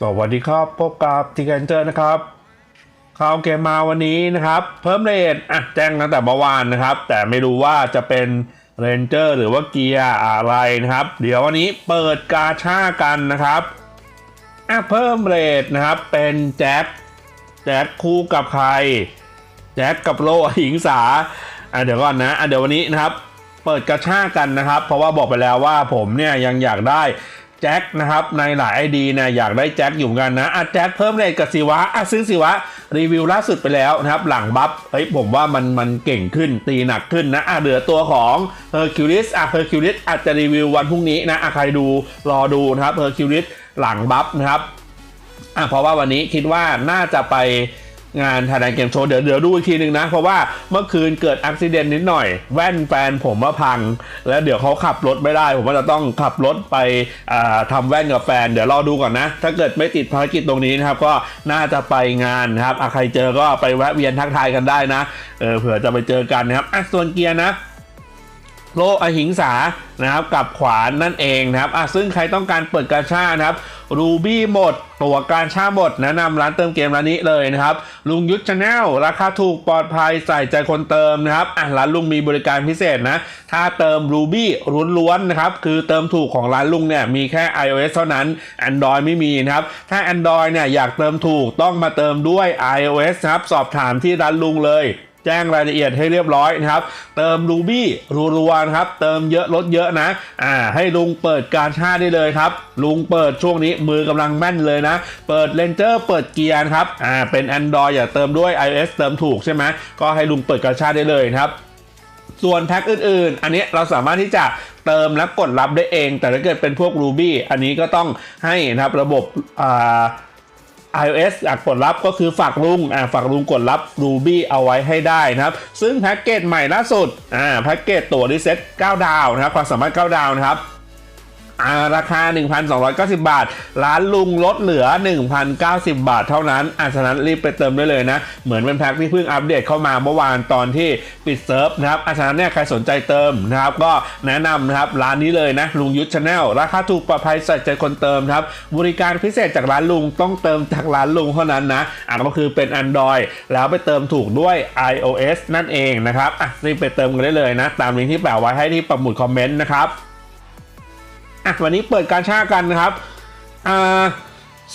สวัสดีครับ พบกับทีแกนเจอร์นะครับข่าวเกมมาวันนี้นะครับ เพิ่มเรทอะแจ้งตั้งแต่เมื่อวานนะครับ แต่ไม่รู้ว่าจะเป็นเรนเจอร์หรือว่าเกียร์อะไรนะครับ เดี๋ยววันนี้เปิดกาชากันนะครับอะเพิ่มเรทนะครับ เป็นแจ็คแจ็คคู่กับใครแจ็คกับโลหิงสาอะเดี๋ยวก่อนนะอะเดี๋ยววันนี้นะครับ เปิดกระชากันนะครับ เพราะว่าบอกไปแล้วว่าผมเนี่ยยังอยากได้ แจ็คนะครับในหลายไอดีนี่ยอยากได้แจ็คอยู่เหมือนกันนะอะแจ็คเพิ่มเรทกับศิวะอะซึ่งศิวะรีวิวล่าสุดไปแล้วนะครับหลังบัฟเฮ้ยผมว่ามันมันเก่งขึ้นตีหนักขึ้นนะอะเหลือตัวของเฮอร์คิวลิสอะเฮอร์คิวลิสอาจจะรีวิววันพรุ่งนี้นะอะใครดูรอดูนะครับเฮอร์คิวลิสหลังบัฟนะครับอะเพราะว่าวันนี้คิดว่าน่าจะไป งานไทยแลนด์เกมโชว์เดี๋ยวเดี๋ยวดูอีกทีหนึ่งนะ เพราะว่าเมื่อคืนเกิดอุบิเหตุนิดหน่อย แว่นแฟนผมว่าพัง แล้วเดี๋ยวเขาขับรถไม่ได้ ผมว่าจะต้องขับรถไปทำทำแว่นกับแฟน เดี๋ยวรอดูก่อนนะ ถ้าเกิดไม่ติดภารกิจตรงนี้นะครับ ก็น่าจะไปงานครับใครเจอก็ไปแวะเวียนทักทายกันได้นะเออเผื่อจะไปเจอกันนะครับส่วนเกียร์นะ โลอหิงสานะครับกับขวานนั่นเองนะครับอะซึ่งใครต้องการเปิดกาชานะครับรูบี้หมด ตัวการชาหมดแนะนำร้านเติมเกมร้านนี้เลยนะครับ ลุงยุทธชาแนลราคาถูกปลอดภัยใส่ใจคนเติมนะครับอะร้านลุงมีบริการพิเศษนะ ถ้าเติมรูบี้ล้วนๆนะครับ คือเติมถูกของร้านลุงเนี่ยมีแค่ iOS เท่านั้น Android ไม่มีนะครับ ถ้า Android เนี่ยอยากเติมถูกต้องมาเติมด้วย iOS นะครับ สอบถามที่ร้านลุงเลย แจ้งรายละเอียดให้เรียบร้อยนะครับ เติม Ruby รัวๆนะครับ เติมเยอะลดเยอะนะ อ่า ให้ลุงเปิดการชาได้เลยครับ ลุงเปิดช่วงนี้มือกำลังแม่นเลยนะ เปิดเลนเจอร์เปิดเกียร์ครับ อ่า เป็น Android อย่าเติมด้วย iOS เติมถูกใช่ไหมก็ให้ลุงเปิดการชาได้เลยนะครับส่วนแพ็คอื่นๆ อันนี้เราสามารถที่จะเติมและกดรับได้เอง แต่ถ้าเกิดเป็นพวก Ruby อันนี้ก็ต้องให้นะครับระบบอ่า iOS อยากกดรับก็คือฝากลุงอ่าฝากลุงกดรับ Ruby เอาไว้ให้ได้นะครับ ซึ่งแพ็กเกจใหม่ล่าสุดอ่าแพ็กเกจตัวรีเซ็ต9ดาวนะครับความสามารถ 9 ดาวนะครับ อาราคา 1,290 บาท ร้านลุงลดเหลือ 1,090 บาทเท่านั้นอะฉะนั้นรีบไปเติมได้เลยนะ เหมือนเป็นแพ็คที่เพิ่งอัปเดตเข้ามาเมื่อวานตอนที่ปิดเซิร์ฟนะครับอะฉะนั้นเนี่ยใครสนใจเติมนะครับ ก็แนะนำนะครับร้านนี้เลยนะ ลุงยุทธชาแนลราคาถูกปลอดภัยใส่ใจคนเติมครับ บริการพิเศษจากร้านลุงต้องเติมจากร้านลุงเท่านั้นนะอะก็คือเป็น Android แล้วไปเติมถูกด้วย iOS นั่นเองนะครับอะรีบไปเติมกันได้เลยนะ ตามลิงก์ที่แปะไว้ให้ที่ปักหมุดคอมเมนต์นะครับ อะวันนี้เปิดการชากันนะครับอ่า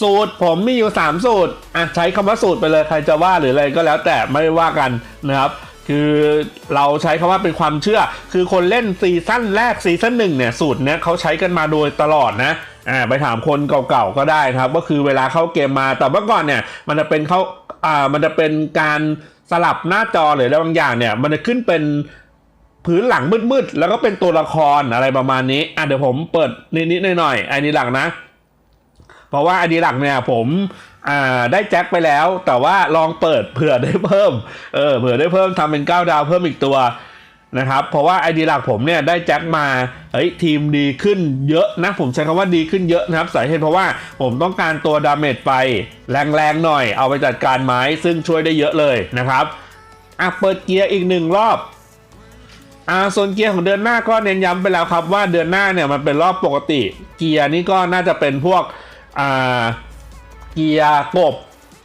สูตรผมมีอยู่ 3 สูตรอะใช้คำว่าสูตรไปเลยใครจะว่าหรืออะไรก็แล้วแต่ไม่ว่ากันนะครับคือเราใช้คำว่าเป็นความเชื่อ คือคนเล่นซีซั่นแรกซีซั่นหนึ่งเนี่ยสูตรเนี้ยเขาใช้กันมาโดยตลอดนะอ่าไปถามคนเก่าๆก็ได้ครับ ก็คือเวลาเข้าเกมมาแต่เมื่อก่อนเนี่ยมันจะเป็นเขาอ่ามันจะเป็นการสลับหน้าจอหรืออะไรบางอย่างเนี่ยมันจะขึ้นเป็น พื้นหลังมืดๆ แล้วก็เป็นตัวละครอะไรประมาณนี้ อะเดี๋ยวผมเปิดนิดๆหน่อยๆไอ้นี่หลักนะ เพราะว่าไอดีหลักเนี่ยผมอ่าได้แจ็คไปแล้ว แต่ว่าลองเปิดเผื่อได้เพิ่ม เออเผื่อได้เพิ่มทำเป็น 9 ดาวเพิ่มอีกตัวนะครับ เพราะว่าไอดีหลักผมเนี่ยได้แจ็คมา เฮ้ยทีมดีขึ้นเยอะนะ ผมใช้คำว่าดีขึ้นเยอะนะครับ สาเหตุเพราะว่าผมต้องการตัวดาเมจไป แรงๆหน่อยเอาไปจัดการไม้ซึ่งช่วยได้เยอะเลยนะครับ อะเปิดเกียร์อีกหนึ่งรอบ อ่าส่วนเกียร์ของเดือนหน้าก็เน้นย้ำไปแล้วครับว่าเดือนหน้าเนี่ยมันเป็นรอบปกติ เกียร์นี่ก็น่าจะเป็นพวกอ่าเกียร์กบ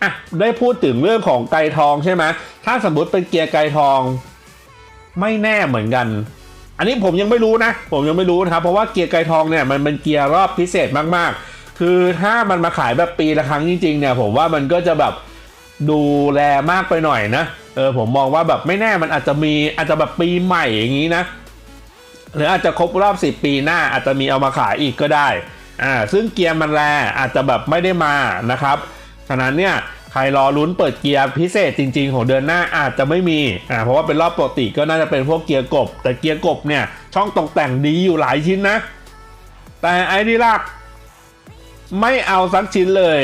อะได้พูดถึงเรื่องของไกทองใช่ไหมถ้าสมมติเป็นเกียร์ไกทองไม่แน่เหมือนกัน อันนี้ผมยังไม่รู้นะ ผมยังไม่รู้นะครับ เพราะว่าเกียร์ไกทองเนี่ยมันเป็นเกียร์รอบพิเศษมากๆ คือถ้ามันมาขายแบบปีละครั้งจริงๆเนี่ยผมว่ามันก็จะแบบ ดูแลมากไปหน่อยนะ เออผมมองว่าแบบไม่แน่มันอาจจะมีอาจจะแบบปีใหม่อย่างนี้นะ หรืออาจจะครบรอบ 10 ปีหน้าอาจจะมีเอามาขายอีกก็ได้ อ่าซึ่งเกียร์มันแรอาจจะแบบไม่ได้มานะครับ ฉะนั้นเนี่ยใครรอลุ้นเปิดเกียร์พิเศษจริง ๆ ของเดือนหน้าอาจจะไม่มีอ่าเพราะว่าเป็นรอบปกติก็น่าจะเป็นพวกเกียร์กบ แต่เกียร์กบเนี่ยช่องตกแต่งดีอยู่หลายชิ้นนะ แต่ไอ้นี่ลักไม่เอาสักชิ้นเลย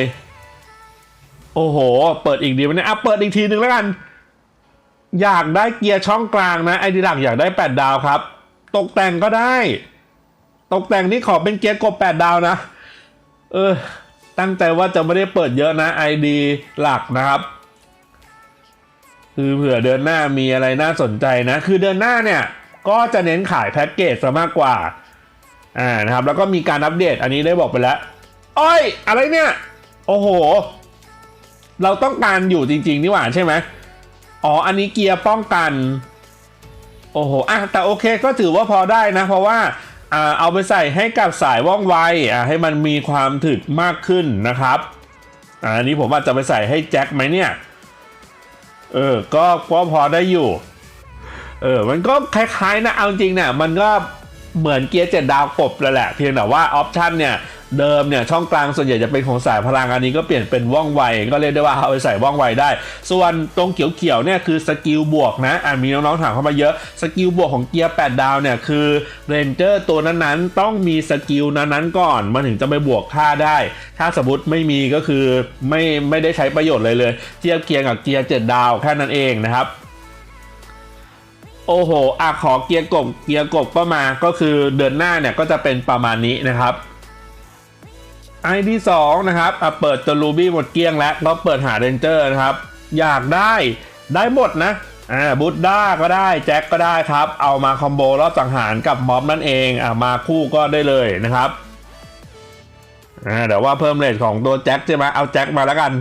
โอ้โห เปิดอีกดีไหมเนี่ยอะเปิดอีกทีหนึ่งแล้วกัน อยากได้เกียร์ช่องกลางนะไอดีหลักอยากได้ 8 ดาวครับ ตกแต่งก็ได้ ตกแต่งนี่ขอเป็นเกียร์กบ 8 ดาวนะ เออ ตั้งใจว่าจะไม่ได้เปิดเยอะนะไอดีหลักนะครับคือเผื่อเดือนหน้ามีอะไรน่าสนใจนะ คือเดือนหน้าเนี่ย ก็จะเน้นขายแพ็กเกจซะมากกว่า อ่านะครับ แล้วก็มีการอัปเดตอันนี้ได้บอกไปแล้ว อ้อย อะไรเนี่ยโโอ้โห เราต้องการอยู่จริง ๆ นี่หว่าใช่ไหมอ๋อ อันนี้เกียร์ป้องกัน โอ้โหอะแต่โอเคก็ถือว่าพอได้นะ เพราะว่าอ่าเอาไปใส่ให้กับสายว่องไวอ่าให้มันมีความถึกมากขึ้นนะครับอ่าอันนี้ผมว่าจะไปใส่ให้แจ็คไหมเนี่ย เออ ก็ก็พอได้อยู่ เออ มันก็คล้ายๆนะ เอาจริงเนี่ย มันก็เหมือนเกียร์เจ็ดดาวกบเลยแหละ เพียงแต่ว่าออปชันเนี่ย เดิมเนี่ยช่องกลางส่วนใหญ่จะเป็นของสายพลังอันนี้ก็เปลี่ยนเป็นว่องไว ก็เรียกได้ว่าเอาไปใส่ว่องไวได้ ส่วนตรงเขียวๆเนี่ยคือสกิลบวกนะอ่ามีน้องๆถามเข้ามาเยอะสกิลบวกของเกียร์8ดาวเนี่ยคือเรนเจอร์ตัวนั้นๆ ต้องมีสกิลนั้นๆก่อนมันถึงจะไปบวกค่าได้ ถ้าสมมติไม่มีก็คือไม่ไม่ได้ใช้ประโยชน์เลยเลย เทียบเกียร์กับเกียร์7ดาวแค่นั้นเองนะครับโอ้โหอะขอเกียร์กบเกียร์กบก็มาก็คือเดินหน้าเนี่ยก็จะเป็นประมาณนี้นะครับ ID 2นะครับอะเปิดตัวรูบี้หมดเกลี้ยงแล้วก็เปิดหาเรนเจอร์นะครับ อยากได้ได้หมดนะอ่าบูดด้าก็ได้แจ็คก็ได้ครับ เอามาคอมโบรอบสังหารกับม็อบนั่นเองอ่ามาคู่ก็ได้เลยนะครับอ่าเดี๋ยวว่าเพิ่มเรทของตัวแจ็คใช่ไหมเอาแจ็คมาแล้วกัน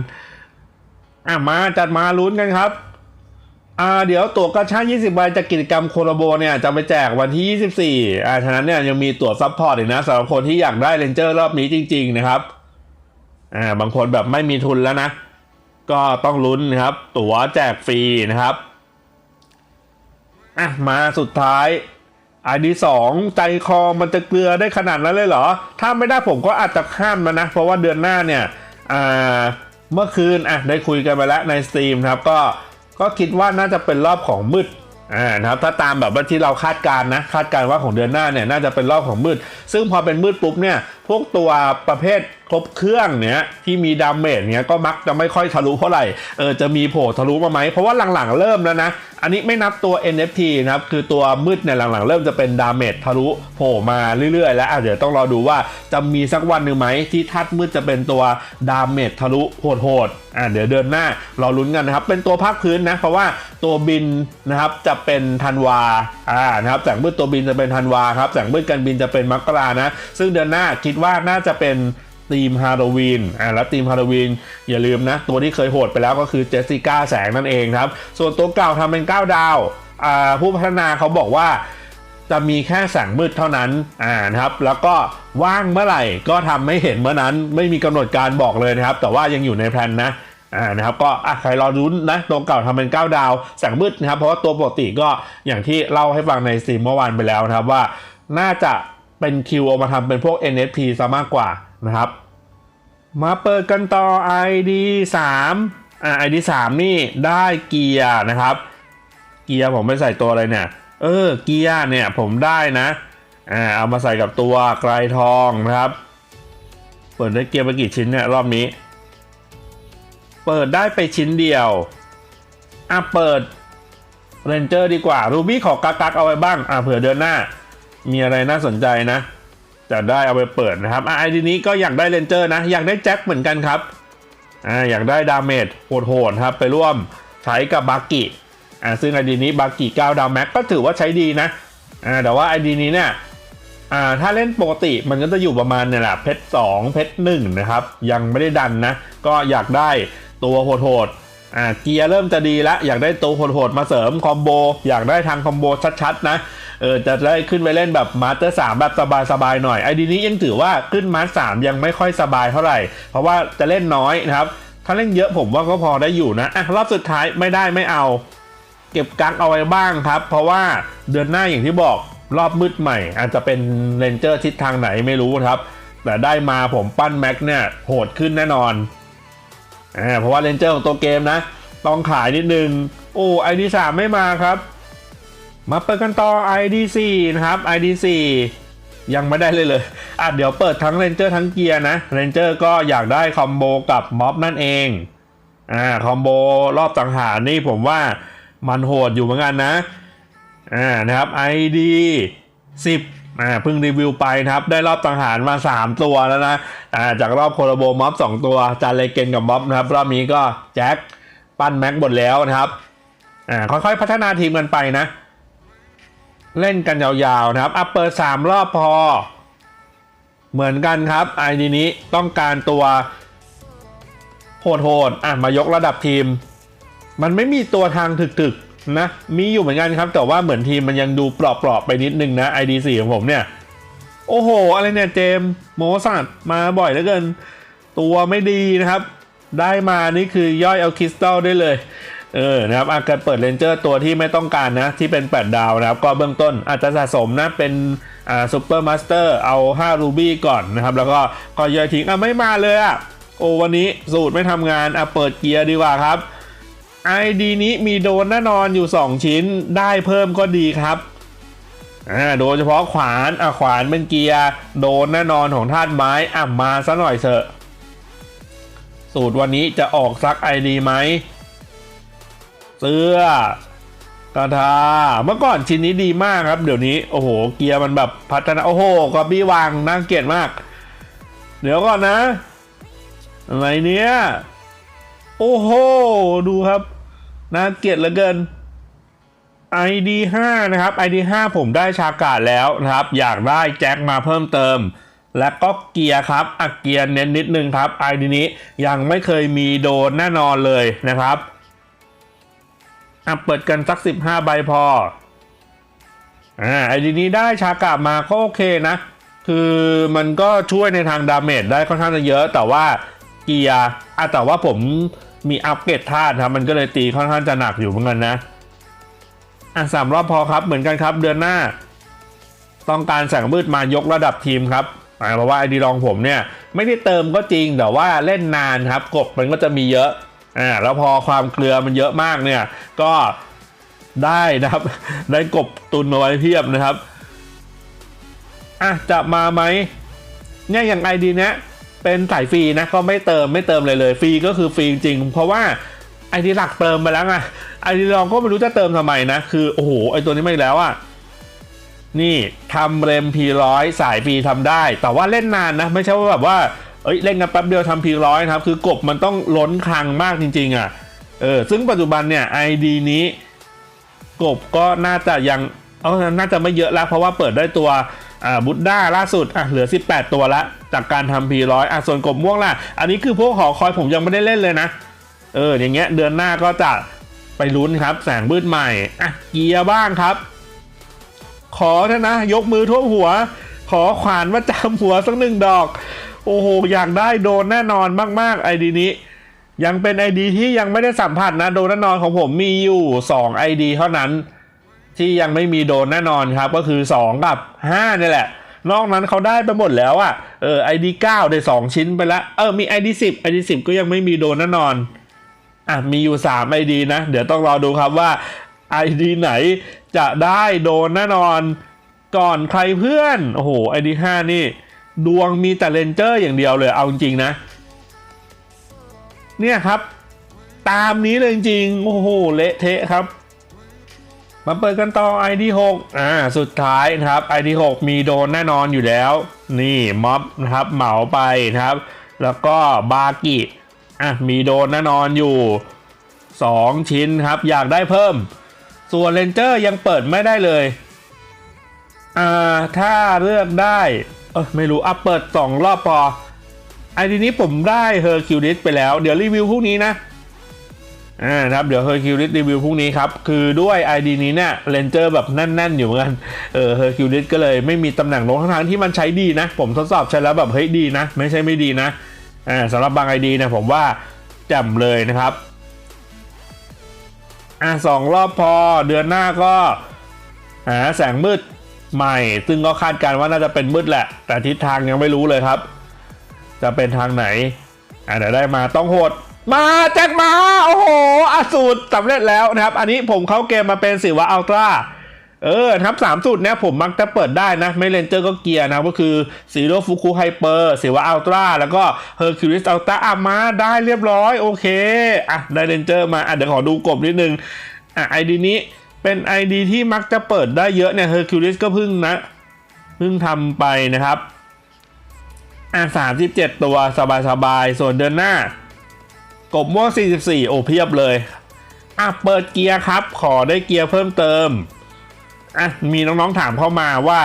อะมาจัดมาลุ้นกันครับ อ่าเดี๋ยวตั๋วกระชา20 ใบจากกิจกรรมโคโลโบเนี่ยจะไปแจกวันที่ 24 อ่าฉะนั้นเนี่ยยังมีตั๋วซัพพอร์ตอีกนะสำหรับคนที่อยากได้เรนเจอร์รอบนี้จริง ๆ นะครับ อ่าบางคนแบบไม่มีทุนแล้วนะ ก็ต้องลุ้นนะครับ ตั๋วแจกฟรีนะครับ อะมาสุดท้ายอันที่สองใจคอมันจะเกลือได้ขนาดนั้นเลยเหรอ ถ้าไม่ได้ผมก็อาจจะข้ามมานะ เพราะว่าเดือนหน้าเนี่ย อ่า เมื่อคืนอะได้คุยกันไปแล้วในสตรีมครับก็ ก็คิดว่าน่าจะเป็นรอบของมืดอ่านะครับถ้าตามแบบที่เราคาดการณ์นะคาดการณ์ว่าของเดือนหน้าเนี่ยน่าจะเป็นรอบของมืด ซึ่งพอเป็นมืดปุ๊บเนี่ย พวกตัวประเภทครบเครื่องเนี้ยที่มีดาเมจเนี้ยก็มักจะไม่ค่อยทะลุเท่าไหร่เออจะมีโผล่ทะลุมาไหมเพราะว่าหลังๆเริ่มแล้วนะอันนี้ไม่นับตัว NFT นะครับ คือตัวมืดเนี่ยหลังๆ เริ่มจะเป็นดาเมจทะลุโผล่มาเรื่อยๆ แล้วอะเดี๋ยวต้องรอดูว่าจะมีสักวันหนึ่งไหมที่ทัดมืดจะเป็นตัวดาเมจทะลุโหดๆอะเดี๋ยวเดือนหน้ารอลุ้นกันนะครับ เป็นตัวภาคพื้นนะ เพราะว่าตัวบินนะครับจะเป็นธันวาอ่านะครับแสงมืดตัวบินจะเป็นธันวาครับแสงมืดกันบินจะเป็นมกรานะ ซึ่งเดือนหน้าคิดว่าน่าจะเป็นธีมฮาโลวีนอ่าแล้วธีมฮาโลวีนอย่าลืมนะ ตัวที่เคยโหดไปแล้วก็คือเจสสิก้าแสงนั่นเองครับ ส่วนตัวเก่าทำเป็น 9 ดาวอ่าผู้พัฒนาเขาบอกว่าจะมีแค่แสงมืดเท่านั้นอ่านะครับ แล้วก็ว่างเมื่อไหร่ก็ทำไม่เห็นเมื่อนั้น ไม่มีกำหนดการบอกเลยนะครับ แต่ว่ายังอยู่ในแพลนนะอ่านะครับก็อะใครรอรุ้นนะตัวเก่าทำเป็น 9 ดาวแสงมืดนะครับ เพราะว่าตัวปกติก็อย่างที่เล่าให้ฟังในสตรีมเมื่อวานไปแล้วนะครับว่าน่าจะ เป็นคิวเอามาทำเป็นพวก NFT ซะมากกว่านะครับ มาเปิดกันต่อ ID 3อ่า ID 3นี่ได้เกียร์นะครับ เกียร์ผมไม่ใส่ตัวอะไรเนี่ย เออ เกียร์เนี่ยผมได้นะอ่าเอามาใส่กับตัวไกลทองนะครับ เปิดได้เกียร์ไปกี่ชิ้นเนี่ยรอบนี้ เปิดได้ไปชิ้นเดียวอะเปิดเรนเจอร์ดีกว่ารูบี้ขอกักกักเอาไว้บ้างอะเผื่อเดือนหน้า มีอะไรน่าสนใจนะ จะได้เอาไปเปิดนะครับอะไอดีนี้ก็อยากได้เรนเจอร์นะ อยากได้แจ็คเหมือนกันครับอ่าอยากได้ดาเมจโหดๆครับ ไปร่วมใช้กับบักกิอ่าซึ่งไอดีนี้บักกิ9ดาวแม็กก็ถือว่าใช้ดีนะอ่าแต่ว่าไอดีนี้เนี่ยอ่าถ้าเล่นปกติมันก็จะอยู่ประมาณเนี่ยแหละเพชรสองเพชรหนึ่งนะครับ ยังไม่ได้ดันนะ ก็อยากได้ตัวโหดๆอ่าเกียร์เริ่มจะดีแล้ว อยากได้ตัวโหดๆมาเสริมคอมโบอยากได้ทางคอมโบชัดๆนะ เออจะได้ขึ้นไปเล่นแบบมาสเตอร์สามแบบสบายๆหน่อยไอดีนี้ยังถือว่าขึ้นมาสสามยังไม่ค่อยสบายเท่าไหร่ เพราะว่าจะเล่นน้อยนะครับ ถ้าเล่นเยอะผมว่าก็พอได้อยู่นะอะรอบสุดท้ายไม่ได้ไม่เอา เก็บกักเอาไว้บ้างครับ เพราะว่าเดือนหน้าอย่างที่บอกรอบมืดใหม่ อาจจะเป็นเรนเจอร์ทิศทางไหนไม่รู้ครับ แต่ได้มาผมปั้นแม็กเนี่ยโหดขึ้นแน่นอนอ่าเพราะว่าเรนเจอร์ของตัวเกมนะ ต้องขายนิดนึง โอ้ไอดีสามไม่มาครับ มาเปิดกันต่อ ID4 นะครับ ID4 ยังไม่ได้เลยเลยอะเดี๋ยวเปิดทั้งเรนเจอร์ทั้งเกียร์นะเรนเจอร์ก็อยากได้คอมโบกับม็อบนั่นเองอ่าคอมโบรอบสังหารนี่ผมว่ามันโหดอยู่เหมือนกันนะอ่านะครับ ID 10อ่าเพิ่งรีวิวไปนะครับ ได้รอบสังหารมา 3 ตัวแล้วนะอ่าจากรอบโคโลโบม็อบ2ตัว จานเลเกนกับม็อบนะครับ รอบนี้ก็แจ็คปั้นแม็กหมดแล้วนะครับอ่าค่อยๆพัฒนาทีมกันไปนะ เล่นกันยาวๆนะครับอัปเปิด3รอบพอ เหมือนกันครับไอดีนี้ต้องการตัวโหดๆอะมายกระดับทีม มันไม่มีตัวทางถึกๆนะ มีอยู่เหมือนกันครับ แต่ว่าเหมือนทีมมันยังดูเปราะๆไปนิดนึงนะ ID4 ของผมเนี่ย โอ้โห อะไรเนี่ยเจมส์โมสัตมาบ่อยเหลือเกิน ตัวไม่ดีนะครับ ได้มานี่คือย่อยเอาคริสตัลได้เลย เออนะครับอาการเปิดเลนเจอร์ตัวที่ไม่ต้องการนะ ที่เป็น 8 ดาวนะครับ ก็เบื้องต้นอาจจะสะสมนะ เป็นอ่าซูเปอร์มาสเตอร์เอา 5 รูบี้ก่อนนะครับ แล้วก็ก็ย่อยทิ้งอะไม่มาเลยอะโอ้วันนี้สูตรไม่ทำงานอะเปิดเกียร์ดีกว่าครับ ID นี้มีโดนแน่นอนอยู่ 2 ชิ้นได้เพิ่มก็ดีครับอ่าโดยเฉพาะขวานอะขวานเป็นเกียร์โดนแน่นอนของธาตุไม้อะมาซะหน่อยเถอะสูตรวันนี้จะออกซัก ID ไหม เสื้อกระทาเมื่อก่อนชิ้นนี้ดีมากครับ เดี๋ยวนี้โอ้โห เกียร์มันแบบพัฒนาโอ้โหกอบบี้วางน่าเกลียดมาก เดี๋ยวก่อนนะ อะไรเนี้ยโอ้โห ดูครับน่าเกลียดเหลือเกิน ID 5 นะครับ ID 5 ผมได้ชากาดแล้วนะครับ อยากได้แจ็คมาเพิ่มเติม และก็เกียร์ครับอักเกียร์เน้นนิดนึงครับ ID นี้ยังไม่เคยมีโดนแน่นอนเลยนะครับ อะเปิดกันสัก15ใบพอ อ่าไอดีนี้ได้ชากาบมาก็โอเคนะ คือมันก็ช่วยในทางดาเมจได้ค่อนข้างจะเยอะ แต่ว่าเกียร์อะแต่ว่าผมมีอัปเกรดธาตุครับมันก็เลยตีค่อนข้างจะหนักอยู่เหมือนกันนะ อะสามรอบพอครับเหมือนกันครับเดือนหน้า ต้องการแสงมืดมายกระดับทีมครับอ่าเพราะว่าไอดีรองผมเนี่ย ไม่ได้เติมก็จริงแต่ว่าเล่นนานครับกบมันก็จะมีเยอะ อ่าแล้วพอความเกลือมันเยอะมากเนี่ย ก็ได้นะครับ ได้กบตุนมาไว้เพียบนะครับอะจะมาไหมเนี่ยอย่างไอดีเนี้ยเป็นสายฟรีนะก็ไม่เติมไม่เติมเลยเลยฟรีก็คือฟรีจริง เพราะว่าไอดีหลักเติมไปแล้วไงไอดีรองก็ไม่รู้จะเติมทำไมนะ คือโอ้โหไอตัวนี้ไม่แล้วอะนี่ทำเรมพีร้อยสายฟรีทำได้ แต่ว่าเล่นนานนะ ไม่ใช่ว่าแบบว่า เอ้ยเล่นกันแป๊บเดียวทำพีร้อยนะครับ คือกบมันต้องล้นคลังมากจริง ๆ อะเออซึ่งปัจจุบันเนี่ย ID นี้ กบก็น่าจะยังเออน่าจะไม่เยอะแล้ว เพราะว่าเปิดได้ตัวอ่าบุตด้าล่าสุดอะเหลือ 18 ตัวละจากการทำพีร้อยอะส่วนกบม่วงล่ะ อันนี้คือพวกหอคอยผมยังไม่ได้เล่นเลยนะ เออ อย่างเงี้ยเดือนหน้าก็จะไปลุ้นครับ แสงมืดใหม่อะเกียร์บ้างครับ ขอเถอะนะ ยกมือท่วมหัว ขอขวานมาจำหัวสักหนึ่งดอก โอ้โห อยากได้โดนแน่นอนมาก ๆ ไอดีนี้ ยังเป็น ID ที่ยังไม่ได้สัมผัสนะ โดนแน่นอนของผมมีอยู่2 ID เท่านั้น ที่ยังไม่มีโดนแน่นอนครับ ก็คือ 2 กับ5นี่แหละ นอกนั้นเขาได้ไปหมดแล้วอะ่ะเออ ID 9ได้2ชิ้นไปแล้วเออมี ID 10 ID 10ก็ยังไม่มีโดนแน่นอนอะมีอยู่3 ID นะ เดี๋ยวต้องรอดูครับว่า ID ไหนจะได้โดนแน่นอนก่อนใครเพื่อน โอ้โห ID 5นี่ ดวงมีแต่เลนเจอร์อย่างเดียวเลยเอาจริงๆนะ เนี่ยครับ ตามนี้เลยจริงๆโอ้โหเละเทะครับ มาเปิดกันต่อ ID 6อ่าสุดท้ายนะครับ ID 6มีโดนแน่นอนอยู่แล้ว นี่ม็อบนะครับเหมาไปนะครับ แล้วก็บากิอะมีโดนแน่นอนอยู่ 2 ชิ้นครับ อยากได้เพิ่ม ส่วนเลนเจอร์ยังเปิดไม่ได้เลยอ่าถ้าเลือกได้ เออไม่รู้อะเปิด 2 รอบพอไอดีนี้ผมได้เฮอร์คิวลิสไปแล้ว เดี๋ยวรีวิวพรุ่งนี้นะอ่าครับเดี๋ยวเฮอร์คิวลิสรีวิวพรุ่งนี้ครับ คือด้วย ID นี้เนี่ยเลนเจอร์แบบแน่น ๆ อยู่เหมือนกันเออเฮอร์คิวลิสก็เลยไม่มีตำแหน่งลงทั้งๆที่มันใช้ดีนะ ผมทดสอบใช้แล้วแบบเฮ้ยดีนะ ไม่ใช่ไม่ดีนะอ่าสำหรับบาง ID เนี่ยผมว่าแจ่มเลยนะครับอะสองรอบพอเดือนหน้าก็หาแสงมืด ใหม่ ซึ่งก็คาดการณ์ว่าน่าจะเป็นมืดแหละ แต่ทิศทางยังไม่รู้เลยครับ จะเป็นทางไหนอะเดี๋ยวได้มาต้องโหด มาแจ็คมา โอ้โหอาสูตรสำเร็จแล้วนะครับ อันนี้ผมเข้าเกมมาเป็นสิวะอัลตร้าเออครับสามสูตรเนี้ยผมมักจะเปิดได้นะ ไม่เลนเจอร์ก็เกียร์นะก็คือซีโร่ฟุคุไฮเปอร์สิวะอัลตร้าแล้วก็เฮอร์คิวลิสอัลตร้าอะมาได้เรียบร้อย โอเค อะ ได้เลนเจอร์มา อะ เดี๋ยวขอดูกบนิดนึง อะ ไอดีนี้ เป็น ID ที่มักจะเปิดได้เยอะเนี่ยเฮอร์คิวลิสก็เพิ่งนะเพิ่งทำไปนะครับอะสามสิบเจ็ดตัวสบายๆ ส่วนเดือนหน้า กบม่วง44 โอ้เพียบเลยอะเปิดเกียร์ครับ ขอได้เกียร์เพิ่มเติมอะมีน้องๆถามเข้ามาว่า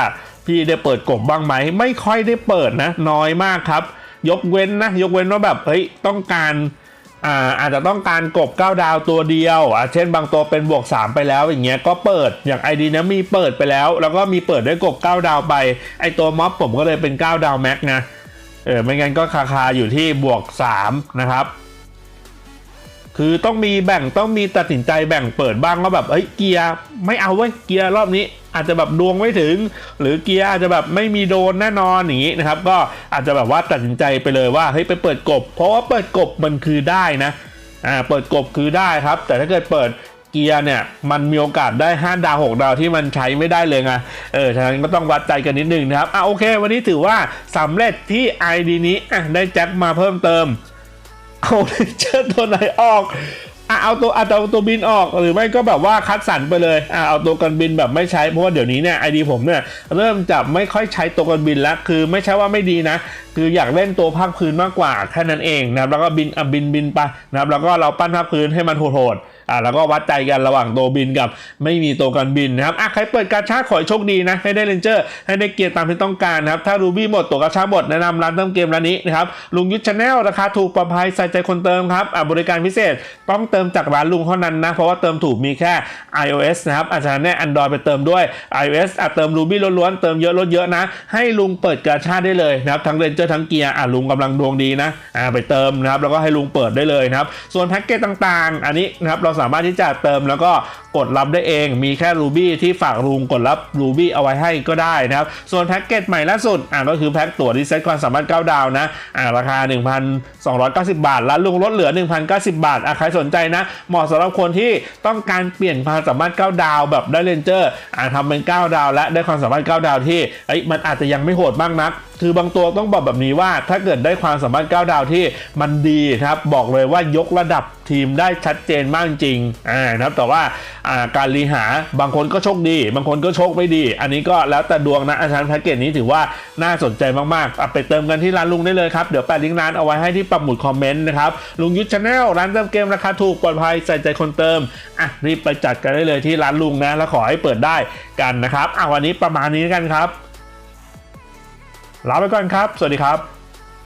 พี่ได้เปิดกบบ้างไหม ไม่ค่อยได้เปิดนะ น้อยมากครับ ยกเว้นนะ ยกเว้นว่าแบบเฮ้ยต้องการ อ่าอาจจะต้องการกบ 9 ดาวตัวเดียวอะเช่นบางตัวเป็นบวก 3 ไปแล้วอย่างเงี้ยก็เปิดอย่างไอดีนะมีเปิดไปแล้ว แล้วก็มีเปิดด้วยกบ 9 ดาวไปไอตัวม็อบผมก็เลยเป็น 9 ดาวแม็กนะเออไม่งั้นก็คาคาอยู่ที่บวก 3 นะครับคือต้องมีแบ่งต้องมีตัดสินใจแบ่งเปิดบ้างว่าแบบเอ้ยเกียร์ไม่เอาเว้ยเกียร์รอบนี้ อาจจะแบบดวงไม่ถึง หรือเกียร์อาจจะแบบไม่มีโดนแน่นอนอย่างนี้นะครับ ก็อาจจะแบบว่าตัดสินใจไปเลยว่าเฮ้ยไปเปิดกบ เพราะว่าเปิดกบมันคือได้นะอ่าเปิดกบคือได้ครับ แต่ถ้าเกิดเปิดเกียร์เนี่ยมันมีโอกาสได้ 5 ดาว 6 ดาวที่มันใช้ไม่ได้เลยไงเออฉะนั้นก็ต้องวัดใจกันนิดนึงนะครับอะโอเค วันนี้ถือว่าสำเร็จที่ ID นี้อะได้แจ็คมาเพิ่มเติมเอาเลเจอร์ตัวไหนออก อะเอาตัวอาจจะเอาตัวบินออกหรือไม่ก็แบบว่าคัดสรรไปเลยอะเอาตัวกันบินแบบไม่ใช้เพราะว่าเดี๋ยวนี้เนี่ยไอดีผมเนี่ยเริ่มจะไม่ค่อยใช้ตัวกันบินแล้วคือไม่ใช่ว่าไม่ดีนะ คืออยากเล่นตัวภาคพื้นมากกว่าแค่นั้นเองนะครับแล้วก็บินอะบินบินไปนะครับแล้วก็เราปั้นภาคพื้นให้มันโหดๆ อะแล้วก็วัดใจกันระหว่างตัวบินกับไม่มีตัวกันบินนะครับอะใครเปิดกาชาขอให้โชคดีนะให้ได้เลนเจอร์ให้ได้เกียร์ตามที่ต้องการนะครับถ้ารูบี้หมดตัวกระชาหมดแนะนำร้านเติมเกมร้านนี้นะครับลุงยุทธชาแนลราคาถูกปลอดภัยใส่ใจคนเติมครับอะบริการพิเศษต้องเติมจากร้านลุงเท่านั้นนะเพราะว่าเติมถูกมีแค่ iOS นะครับอาจารย์แน่ Android ไปเติมด้วย iOS อะเติม Ruby ล้วนๆเติมเยอะลดเยอะนะ ให้ลุงเปิดกาชาได้เลยนะครับทั้งเรนเจอร์ทั้งเกียร์อะลุงกำลังดวงดีนะอะไปเติมนะครับแล้วก็ให้ลุงเปิดได้เลยนะครับส่วนแพ็กเกจต่างๆ อันนี้นะครับเราสามารถที่จะเติมแล้วก็กดรับได้เอง มีแค่ Ruby ที่ฝากลุงกดรับ Ruby เอาไว้ให้ก็ได้นะครับ ส่วนแพ็กเกจใหม่ล่าสุดอะก็คือแพ็กตั๋วที่เซ็ตความสามารถ 9 ดาวนะอะราคา 1,290 บาท แล้วลุงลดเหลือ 1,090 บาทอะใครสนใจนะ เหมาะสำหรับคนที่ต้องการเปลี่ยนความสามารถ 9 ดาวแบบได้เลนเจอร์อะทำเป็น 9 ดาวและได้ความสามารถ 9 ดาวที่เอ้มันอาจจะยังไม่โหดมากนัก คือบางตัวต้องบอกแบบนี้ว่าถ้าเกิดได้ความสามารถ 9 ดาวที่มันดีนะครับบอกเลยว่ายกระดับทีมได้ชัดเจนมากจริงอ่านะครับแต่ว่าการรีหาบางคนก็โชคดี บางคนก็โชคไม่ดี อันนี้ก็แล้วแต่ดวงนะอาจารย์แพ็กเกจนี้ถือว่าน่าสนใจมากๆอะไปเติมกันที่ร้านลุงได้เลยครับเดี๋ยวแปะลิงก์ร้านเอาไว้ให้ที่ปักหมุดคอมเมนต์นะครับลุงยุทธชาแนลร้านเติมเกมราคาถูกปลอดภัยใส่ใจคนเติมอะรีบไปจัดกันได้เลยที่ร้านลุงนะแล้วขอให้เปิดได้กันนะครับอะวันนี้ประมาณนี้กันครับลาไปก่อนครับ สวัสดีครับ